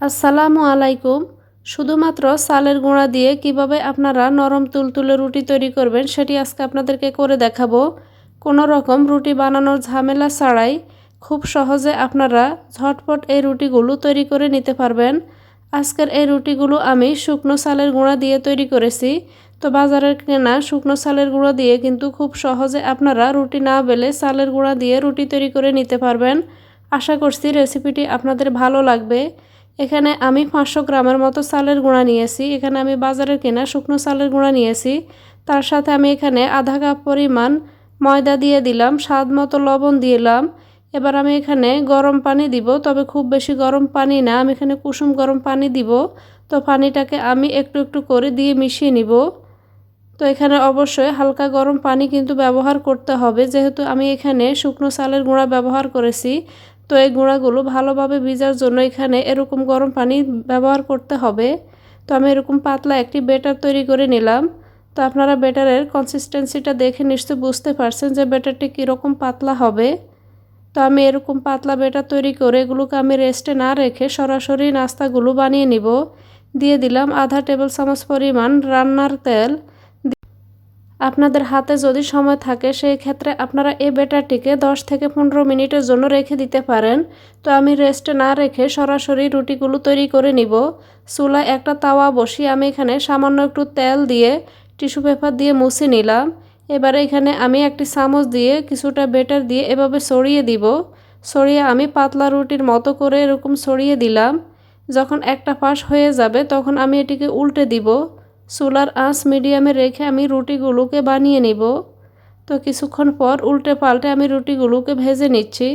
আসসালামু আলাইকুম। শুধুমাত্র চালের গুঁড়া দিয়ে কীভাবে আপনারা নরম তুলতুলে রুটি তৈরি করবেন সেটি আজকে আপনাদেরকে করে দেখাবো। কোনো রকম রুটি বানানোর ঝামেলা ছাড়াই খুব সহজে আপনারা ঝটপট এই রুটিগুলো তৈরি করে নিতে পারবেন। আজকের এই রুটিগুলো আমি শুকনো চালের গুঁড়া দিয়ে তৈরি করেছি। তো বাজারের কেনা শুকনো চালের গুঁড়া দিয়ে কিন্তু খুব সহজে আপনারা রুটি না বেলে চালের গুঁড়া দিয়ে রুটি তৈরি করে নিতে পারবেন। আশা করছি রেসিপিটি আপনাদের ভালো লাগবে। এখানে আমি পাঁচশো গ্রামের মতো চালের গুঁড়া নিয়েছি। এখানে আমি বাজারের কেনা শুকনো চালের গুঁড়া নিয়েছি। তার সাথে আমি এখানে আধা কাপ পরিমাণ ময়দা দিয়ে দিলাম, স্বাদ মতো লবণ দিলাম। এবার আমি এখানে গরম পানি দিব, তবে খুব বেশি গরম পানি না, আমি এখানে কুসুম গরম পানি দিব। তো পানিটাকে আমি একটু একটু করে দিয়ে মিশিয়ে নিব। তো এখানে অবশ্যই হালকা গরম পানি কিন্তু ব্যবহার করতে হবে, যেহেতু আমি এখানে শুকনো চালের গুঁড়া ব্যবহার করেছি। তো এই গুঁড়াগুলো ভালোভাবে ভিজার জন্য এখানে এরকম গরম পানি ব্যবহার করতে হবে। তো আমি এরকম পাতলা একটি বেটার তৈরি করে নিলাম। তো আপনারা বেটারের কনসিস্টেন্সিটা দেখে নিশ্চয়ই বুঝতে পারছেন যে বেটারটি কীরকম পাতলা হবে। তো আমি এরকম পাতলা বেটার তৈরি করে এগুলোকে আমি রেস্টে না রেখে সরাসরি নাস্তাগুলো বানিয়ে নিব। দিয়ে দিলাম আধা টেবিল চামচ পরিমাণ রান্নার তেল। আপনাদের হাতে যদি সময় থাকে, সেই ক্ষেত্রে আপনারা এই বেটারটিকে 10 থেকে পনেরো মিনিটের জন্য রেখে দিতে পারেন। তো আমি রেস্টে না রেখে সরাসরি রুটিগুলো তৈরি করে নিব। চুলায় একটা তাওয়া বসিয়ে আমি এখানে সামান্য একটু তেল দিয়ে টিস্যু পেপার দিয়ে মুছে নিলাম। এবারে এখানে আমি একটি চামচ দিয়ে কিছুটা বেটার দিয়ে এভাবে ছড়িয়ে দিব। ছড়িয়ে আমি পাতলা রুটির মতো করে এরকম ছড়িয়ে দিলাম। যখন একটা পাশ হয়ে যাবে, তখন আমি এটিকে উল্টে দিব। চুলার আঁচ মিডিয়ামে রেখে আমি রুটিগুলোকে বানিয়ে নিব। তো কিছুক্ষণ পর উল্টে পাল্টে আমি রুটিগুলোকে ভেজে নিচ্ছি।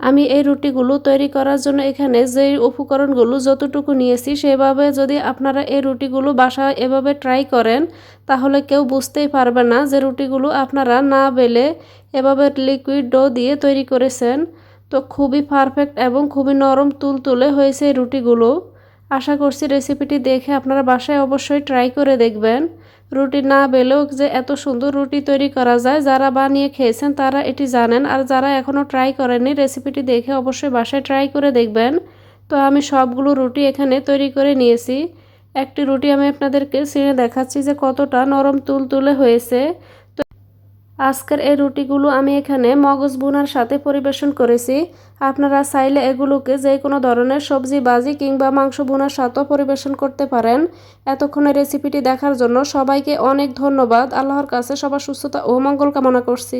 আমি এই রুটিগুলো তৈরি করার জন্য এখানে যে উপকরণগুলো যতটুকু নিয়েছি সেভাবে যদি আপনারা এই রুটিগুলো বাসায় এভাবে ট্রাই করেন, তাহলে কেউ বুঝতেই পারবে না যে রুটিগুলো আপনারা না বেলে এভাবে লিকুইড ডো দিয়ে তৈরি করেছেন। তো খুবই পারফেক্ট এবং খুবই নরম তুলতুলে হয়েছে এই রুটিগুলো। আশা করছি রেসিপিটি দেখে আপনারা বাসায় অবশ্যই ট্রাই করে দেখবেন। রুটি না বেলেও যে এত সুন্দর রুটি তৈরি করা যায়, যারা বানিয়ে খেয়েছেন তারা এটি জানেন আর যারা এখনও ট্রাই করেননি রেসিপিটি দেখে অবশ্যই বাসায় ট্রাই করে দেখবেন। তো আমি সবগুলো রুটি এখানে তৈরি করে নিয়েছি। একটি রুটি আমি আপনাদেরকে ছিঁড়ে দেখাচ্ছি যে কতটা নরম তুল তুলে হয়েছে। আজকের এই রুটিগুলো আমি এখানে মগজ বোনার সাথে পরিবেশন করেছি। আপনারা চাইলে এগুলোকে যে কোনো ধরনের সবজি, বাজি কিংবা মাংস বোনার সাথেও পরিবেশন করতে পারেন। এতক্ষণে রেসিপিটি দেখার জন্য সবাইকে অনেক ধন্যবাদ। আল্লাহর কাছে সবার সুস্থতা ও মঙ্গল কামনা করছি।